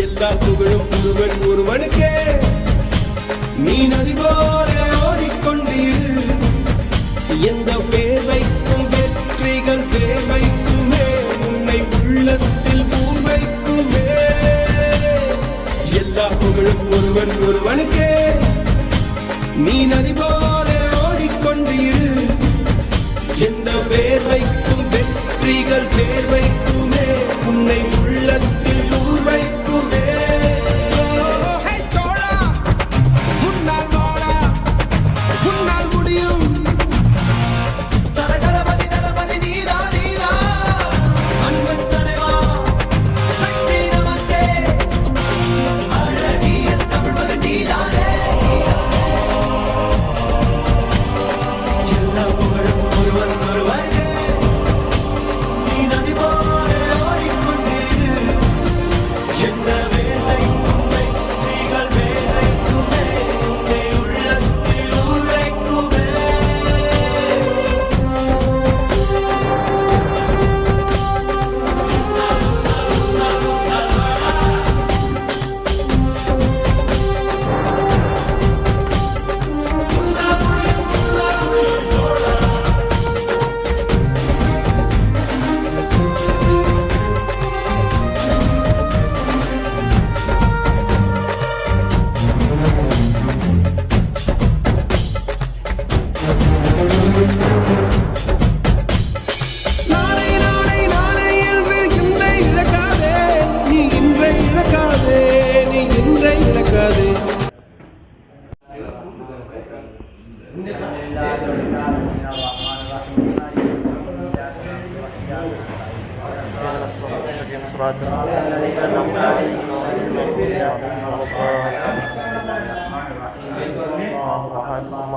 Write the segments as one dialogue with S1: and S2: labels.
S1: எல்லா புகழும் ஒருவன் ஒருவனுக்கே. நீ நதி போல ஓடிக்கொண்டீர். எந்த பேர்வைக்கும் வெற்றிகள் பேர் உன்னை உள்ளத்தில் பூர் எல்லா புகழும் ஒருவன் ஒருவனுக்கே. நீ நதி போல ஓடிக்கொண்டீர். எந்த பேர் வைக்கும் வெற்றிகள் பேர் வைக்குமே உன்னை உள்ளத்தில்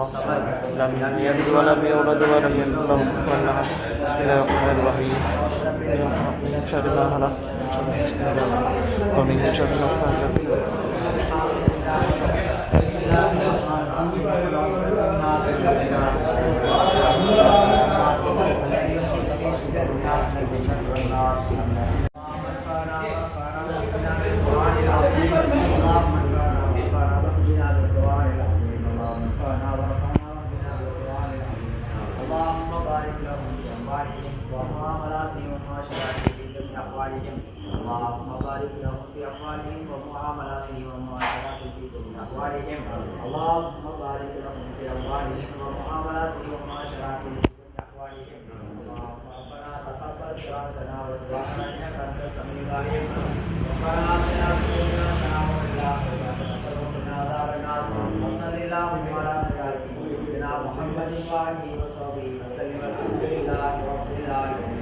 S2: الصمد لم يلد ولم يولد ولم يكن له كفوا أحد بسم الله الرحمن الرحيم. من شر ما خلق ومن شر النفاثات في
S3: ومعاملاتهم ومعاشراتهم في جميع أحوالهم اللهم بارك لهم في أموالهم ومعاملاتهم ومعاشراتهم في جميع أحوالهم اللهم بارك لهم في أموالهم ومعاملاتهم ومعاشراتهم في جميع أحوالهم اللهم ربنا تقبل صلاتنا ودعاءنا إنك أنت السميع العليم. ربنا آتنا في الدنيا حسنة وفي الآخرة وقنا عذاب النار. وصل اللهم على نبينا سيدنا محمد وآله وصحبه وسلم. الحمد لله رب العالمين.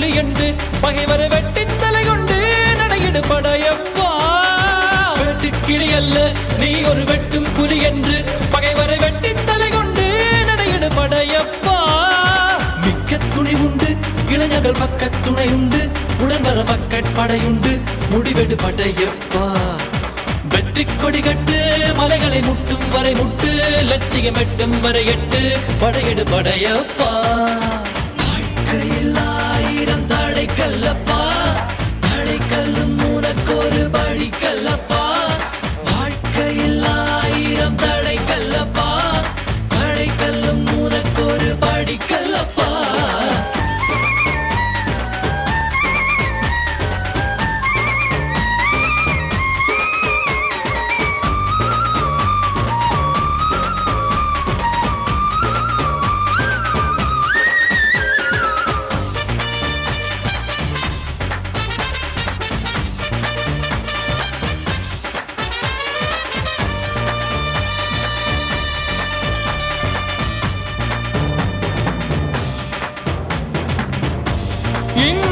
S4: என்று பகைவரை வெட்டி தலை கொண்டு நடையிடு படையப்பா வெட்டு கிளி அல்ல நீ ஒரு வெட்டும் புலி என்று பகைவரை வெட்டி தலை கொண்டு நடையிடு படையப்பா மிக்க துணி உண்டு இளைஞர்கள் பக்க துணை உண்டு உடன் வர பக்கட் படையுண்டு முடிவெடு படையப்பா வெற்றி கொடி கட்டு மலைகளை முட்டும் வரை முட்டு லட்சியம் எட்டும் வரை எட்டு படையெடு படையப்பா வாழ்க்கையில் ஆயிரம் தடை கல்லப்பா தடை கல்லும் Gün